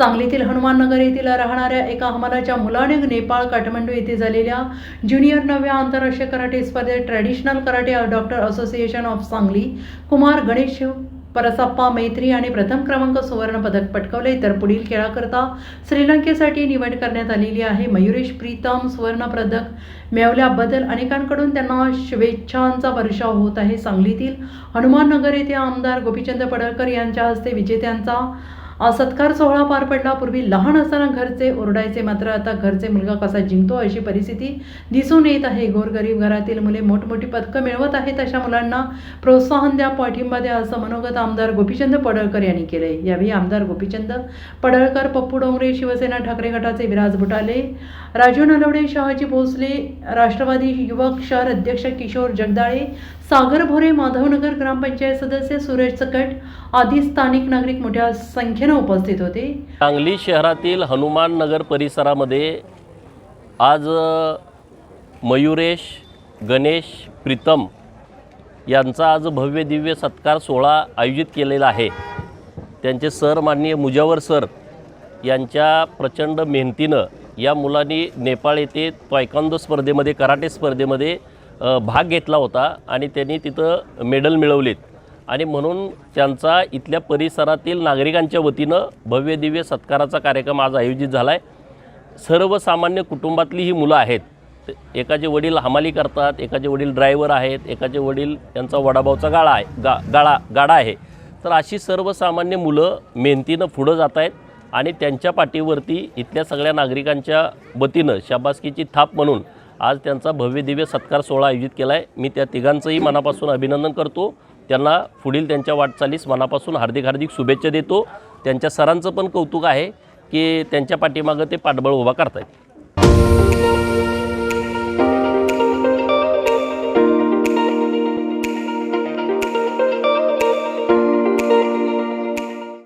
सांगलीतील हनुमाननगर येथील राहणाऱ्या एका हमालाच्या मुलाने नेपाळ काठमांडू येथे झालेल्या ज्युनियर नव्या आंतरराष्ट्रीय कराटे स्पर्धेत traditional karate doctor association of Sangli Kumar Ganesh Parasappa Maitri आणि प्रथम क्रमांक सुवर्ण पदक पटकावले. तर पुढील खेळाकरता श्रीलंकेसाठी निवड करण्यात आलेली आहे. मयुरेश प्रीतम सुवर्ण पदक मिळवल्याबद्दल अनेकांकडून त्यांना शुभेच्छांचा वर्षाव होत आहे. सांगलीतील हनुमाननगर येथे आमदार गोपीचंद पडळकर यांच्या हस्ते विजेत्यांचा सत्कार सोहळा पार पडला. पूर्वी लहान असताना घरचे ओरडायचे मात्र आता घरचे मुलगा कसा जिंकतो अशी परिस्थिती दिसून येत आहे. गोरगरीब घरातील मुले मोठमोठी पदकं मिळवत आहेत अशा मुलांना प्रोत्साहन द्या पाठिंबा द्या असं मनोगत आमदार गोपीचंद पडळकर यांनी केले यावेळी आमदार गोपीचंद पडळकर पप्पू डोंगरे शिवसेना ठाकरे गटाचे विराज बुटाले राजू नलवडे शहाजी भोसले राष्ट्रवादी युवक शहर अध्यक्ष किशोर जगदाळे सागर भोरे माधवनगर ग्रामपंचायत सदस्य सुरेश सकट आदी स्थानिक नागरिक मोठ्या संख्येनं उपस्थित होते. सांगली शहरातील हनुमान नगर परिसरामध्ये आज मयुरेश गणेश प्रीतम यांचा आज भव्य दिव्य सत्कार सोहळा आयोजित केलेला आहे. त्यांचे सर माननीय मुजावर सर यांच्या प्रचंड मेहनतीनं या मुलांनी नेपाळ येथे पायकांदो स्पर्धेमध्ये कराटे स्पर्धेमध्ये भाग घेतला होता आणि त्यांनी तिथं मेडल मिळवलेत. आणि म्हणून त्यांचा इथल्या परिसरातील नागरिकांच्या वतीनं भव्य दिव्य सत्काराचा कार्यक्रम आज आयोजित झाला आहे सर्वसामान्य कुटुंबातली ही मुलं आहेत. एकाचे वडील हमाली करतात एकाचे वडील ड्रायव्हर आहेत एकाचे वडील त्यांचा वडाभाऊचा गाळा आहे गा गाळा गाडा आहे. तर अशी सर्वसामान्य मुलं मेहनतीनं पुढं जात आहेत आणि त्यांच्या पाठीवरती इथल्या सगळ्या नागरिकांच्या वतीनं शाबासकीची थाप म्हणून आज त्यांचा भव्य दिव्य सत्कार सोहळा आयोजित केला आहे मी त्या तिघांचंही मनापासून अभिनंदन करतो. त्यांना पुढील त्यांच्या वाटचालीस मनापासून हार्दिक हार्दिक शुभेच्छा देतो. त्यांच्या सरांचं पण कौतुक आहे की त्यांच्या पाठीमागं ते पाठबळ उभा करतायत.